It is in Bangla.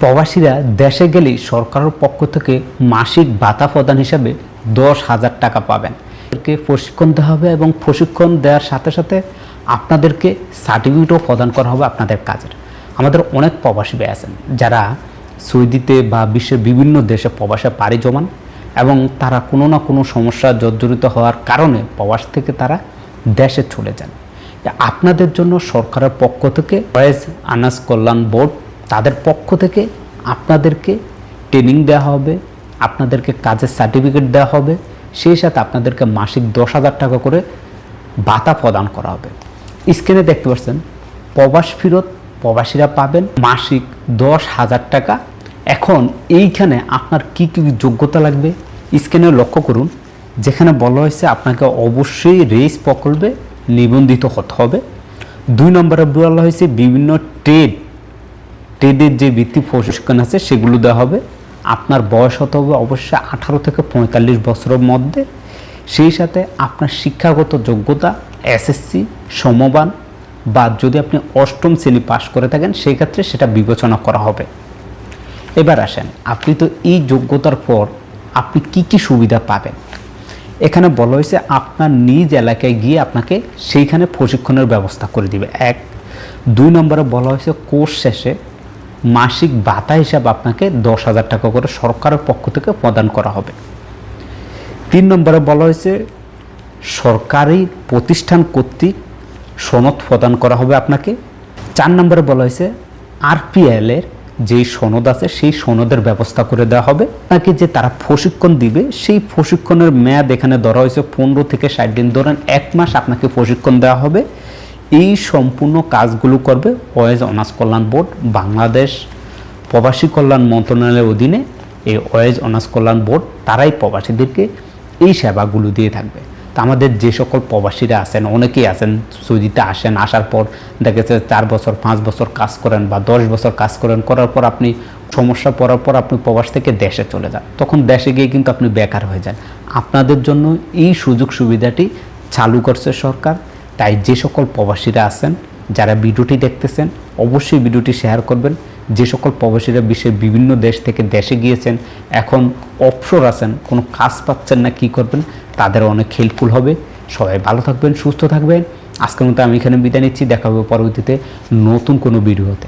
প্রবাসীরা দেশে গেলেই সরকারের পক্ষ থেকে মাসিক ভাতা প্রদান হিসাবে দশ হাজার টাকা পাবেন। এদেরকে প্রশিক্ষণ দেওয়া হবে এবং প্রশিক্ষণ দেওয়ার সাথে সাথে আপনাদেরকে সার্টিফিকেটও প্রদান করা হবে আপনাদের কাজের। আমাদের অনেক প্রবাসী আছেন, যারা সৌদিতে বা বিশ্বের বিভিন্ন দেশে প্রবাসে পাড়ি জমান এবং তারা কোনো না কোনো সমস্যা জর্জরিত হওয়ার কারণে প্রবাস থেকে তারা দেশে চলে যান। আপনাদের জন্য সরকারের পক্ষ থেকে ওয়েস আনাস কল্যাণ বোর্ড তাদের পক্ষ থেকে আপনাদেরকে ট্রেনিং দেওয়া হবে, আপনাদেরকে কাজের সার্টিফিকেট দেওয়া হবে, সেই সাথে আপনাদেরকে মাসিক দশ হাজার টাকা করে ভাতা প্রদান করা হবে। স্ক্রিনে দেখতে পাচ্ছেন, প্রবাস ফেরত প্রবাসীরা পাবেন মাসিক দশ হাজার টাকা। এখন এইখানে আপনার কি কি যোগ্যতা লাগবে? স্ক্রিনে লক্ষ্য করুন, যেখানে বলা হয়েছে আপনাকে অবশ্যই রেস প্রকল্পে নিবন্ধিত হতে হবে। দুই নম্বরে বলা হয়েছে বিভিন্ন ট্রেড ট্রেডের যে বৃত্তি প্রশিক্ষণ আছে, সেগুলো দেওয়া হবে। আপনার বয়স হতে হবে অবশ্যই আঠারো থেকে পঁয়তাল্লিশ বছরের মধ্যে। সেই সাথে আপনার শিক্ষাগত যোগ্যতা, এসএসসি, সমবান বা যদি আপনি অষ্টম শ্রেণি পাশ করে থাকেন সেই ক্ষেত্রে সেটা বিবেচনা করা হবে। এবার আসেন, আপনি তো এই যোগ্যতার পর আপনি কি কি সুবিধা পাবেন? এখানে বলা হয়েছে, আপনার নিজ এলাকায় গিয়ে আপনাকে সেইখানে প্রশিক্ষণের ব্যবস্থা করে দিবে। এক, দুই নম্বরে বলা হয়েছে, কোর্স শেষে মাসিক ভাতা হিসাবে আপনাকে দশ হাজার টাকা করে সরকারের পক্ষ থেকে প্রদান করা হবে। তিন নম্বরে বলা হয়েছে, সরকারি প্রতিষ্ঠান কর্তৃক সনদ প্রদান করা হবে আপনাকে। চার নম্বরে বলা হয়েছে, আরপিএল এর যেই সনদ আছে, সেই সনদের ব্যবস্থা করে দেওয়া হবে। আপনাকে যে তারা প্রশিক্ষণ দিবে, সেই প্রশিক্ষণের মেয়াদ এখানে ধরা হয়েছে পনেরো থেকে ষাট দিন। ধরেন এক মাস আপনাকে প্রশিক্ষণ দেওয়া হবে। এই সম্পূর্ণ কাজগুলো করবে ওয়েজ অনার্স কল্যাণ বোর্ড, বাংলাদেশ প্রবাসী কল্যাণ মন্ত্রণালয়ের অধীনে এই ওয়েজ অনার্স কল্যাণ বোর্ড, তারাই প্রবাসীদেরকে এই সেবাগুলো দিয়ে থাকবে। তা আমাদের যে সকল প্রবাসীরা আছেন, অনেকেই আছেন, সৌদিতে আসেন, আসার পর দেখা চার বছর, পাঁচ বছর কাজ করেন বা দশ বছর কাজ করেন, করার পর আপনি সমস্যা পড়ার পর আপনি প্রবাস থেকে দেশে চলে যান। তখন দেশে গিয়ে কিন্তু আপনি বেকার হয়ে যান। আপনাদের জন্য এই সুযোগ সুবিধাটি চালু করছে সরকার। তাই যে সকল প্রবাসীরা আছেন, যারা ভিডিওটি দেখতেছেন, অবশ্যই ভিডিওটি শেয়ার করবেন। যে সকল প্রবাসীরা বিশ্বের বিভিন্ন দেশ থেকে দেশে গিয়েছেন, এখন অবসর আছেন, কোনো কাজ পাচ্ছেন না, কি করবেন, তাদের অনেক হেল্পফুল হবে। সবাই ভালো থাকবেন, সুস্থ থাকবেন। আজকের মতো আমি এখানে বিদায় নিচ্ছি, দেখা হবে পরবর্তীতে নতুন কোনো ভিডিওতে।